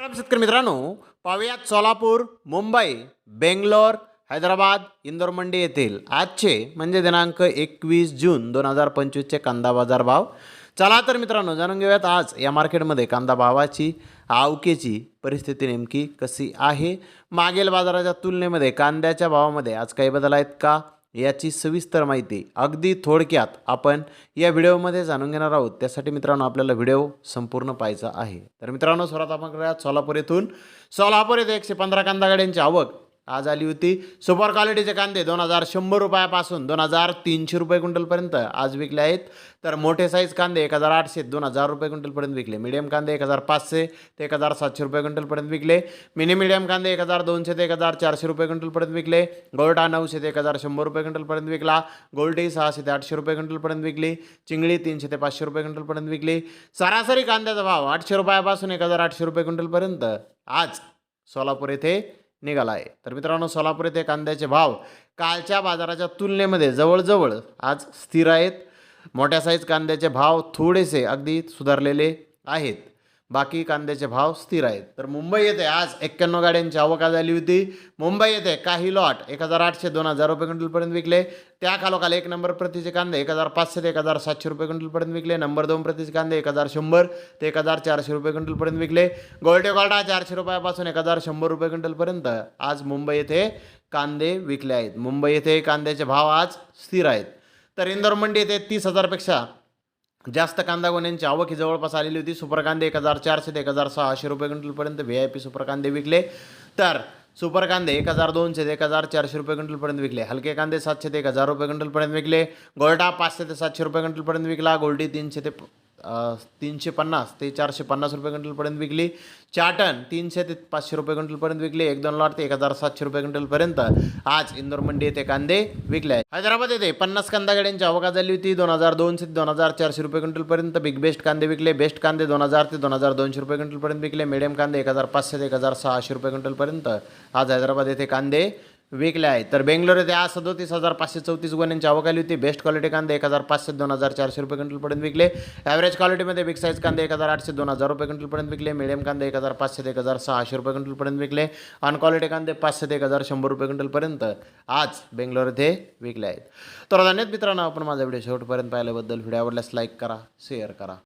शेतकरी मित्रांनो पाहुयात सोलापूर मुंबई बेंगलोर हैदराबाद इंदोर मंडी येथील आजचे म्हणजे दिनांक एकवीस जून दोन हजार पंचवीसचे कांदा बाजार भाव. चला तर मित्रांनो जाणून घेऊयात आज या मार्केटमध्ये कांदा भावाची आवकेची परिस्थिती नेमकी कशी आहे? मागील बाजाराच्या तुलनेमध्ये कांद्याच्या भावामध्ये आज काही बदल आहेत का? याची सविस्तर माहिती अगदी थोडक्यात आपण या व्हिडिओमध्ये जाणून घेणार आहोत. त्यासाठी मित्रांनो आपल्याला व्हिडिओ संपूर्ण पाहायचा आहे. तर मित्रांनो सर्वात आपण करूयात सोलापूर येथून. सोलापूर येथे एकशे पंधरा कांदा गाड्यांची आवक आज आली होती. सुपर क्वालिटीचे कांदे दोन हजार शंभर रुपयापासून दोन हजार तीनशे रुपये क्विंटलपर्यंत आज विकले आहेत. तर मोठे साईज कांदे एक हजार आठशे दोन हजार रुपये क्विंटलपर्यंत विकले. मीडियम कांदे एक हजार पाचशे ते एक हजार सातशे रुपये क्विंटलपर्यंत विकले. मिनी मीडियम कांदे एक हजार दोनशे ते एक हजार चारशे रुपये क्विंटलपर्यंत विकले. गोल्टा नऊशे ते एक हजार शंभर रुपये क्विंटलपर्यंत विकला. गोल्टी सहाशे ते आठशे रुपये क्विंटलपर्यंत विकली. चिंगळी तीनशे ते पाचशे रुपये क्विंटलपर्यंत विकली. सरासरी कांद्याचा भाव आठशे रुपयापासून एक हजार आठशे रुपये क्विंटलपर्यंत आज सोलापूर येथे निघाला आहे तर मित्रांनो सोलापूर येथे कांद्याचे भाव कालच्या बाजाराच्या तुलनेमध्ये जवळजवळ आज स्थिर आहेत. मोठ्या साईज कांद्याचे भाव थोडेसे अगदी सुधारलेले आहेत. बाकी कांद्याचे भाव स्थिर आहेत. तर मुंबई येथे आज एक्क्याण्णव गाड्यांची आवक झाली होती. मुंबई येथे काही लॉट एक हजार आठशे दोन हजार रुपये क्विंटलपर्यंत विकले. त्या खालोखाल एक नंबर प्रतीचे कांदे एक हजार पाचशे ते एक हजार सातशे रुपये क्विंटलपर्यंत विकले. नंबर दोन प्रतीचे कांदे एक हजार शंभर ते एक हजार चारशे रुपये क्विंटलपर्यंत विकले. गोल्टे गोल्डा चारशे रुपयापासून एक हजार शंभर रुपये क्विंटलपर्यंत. आज मुंबई येथे कांदे विकले आहेत. मुंबई येथे कांद्याचे भाव आज स्थिर आहेत. तर इंदोर मंडी येथे तीस हजारपेक्षा जास्त कांदा गोण्यांची आवक ही जवळपास आलेली होती. सुपर कांदे एक हजार चारशे ते एक हजार सहाशे रुपये क्विंटलपर्यंत व्ही आय पी सुपर कांदे विकले. तर सुपर कांदे एक हजार दोनशे ते एक हजार चारशे रुपये क्विंटलपर्यंत विकले. हलके कांदे सातशे ते एक हजार रुपये क्विंटलपर्यंत विकले. गोल्डा पाचशे ते सातशे रुपये क्विंटलपर्यंत विकला. गोल्डी तीनशे ते तीनशे पन्नास ते चारशे पन्नास रुपये क्विंटलपर्यंत विकली. चाटन तीनशे ते पाचशे रुपये क्विंटलपर्यंत विकली. एक दोन लॉट ते एक हजार सातशे रुपये क्विंटलपर्यंत. आज इंदोर मंडी येथे कांदे विकले हैदराबाद येथे पन्नास कांदा गाड्यांची आवक झाली होती. दोन हजार दोनशे ते दोन हजार चारशे रुपये क्विंटलपर्यंत बिग बेस्ट कांदे विकले. बेस्ट कांदे दोन हजार ते दोन हजार दोनशे रुपये क्विंटलपर्यंत विकले. मिडियम कांदे एक हजार पाचशे ते एक हजार सहाशे रुपये क्विंटलपर्यंत. आज हैदराबाद येथे कांदे विकले आहेत. तर बेंगलोर येथे आज सदोतीस हजार पाचशे चौतीस गुन्ह्यांची आवक आली होती. बेस्ट क्वालिटी कांदे एक हजार पाचशे दोन हजार चारशे रुपये क्विंटलपर्यंत विकले. ॲव्हरेज क्वालिटीमध्ये बिग साईज कांदे एक हजार आठशे दोन हजार रुपये क्विंटलपर्यंत विकले. मिडियम कांदे एक हजार पाचशे ते एक हजार सहाशे रुपये क्विंटलपर्यंत विकले. अनक्वालिटी कांदे पाचशे ते एक हजार शंभर रुपये क्विंटलपर्यंत आज बेंगलोर येथे विकले आहेत. तर धन्यवाद मित्रांनो आपण माझा व्हिडिओ शेवटपर्यंत पाहिल्याबद्दल. व्हिडिओ आवडल्यास लाईक करा शेअर करा.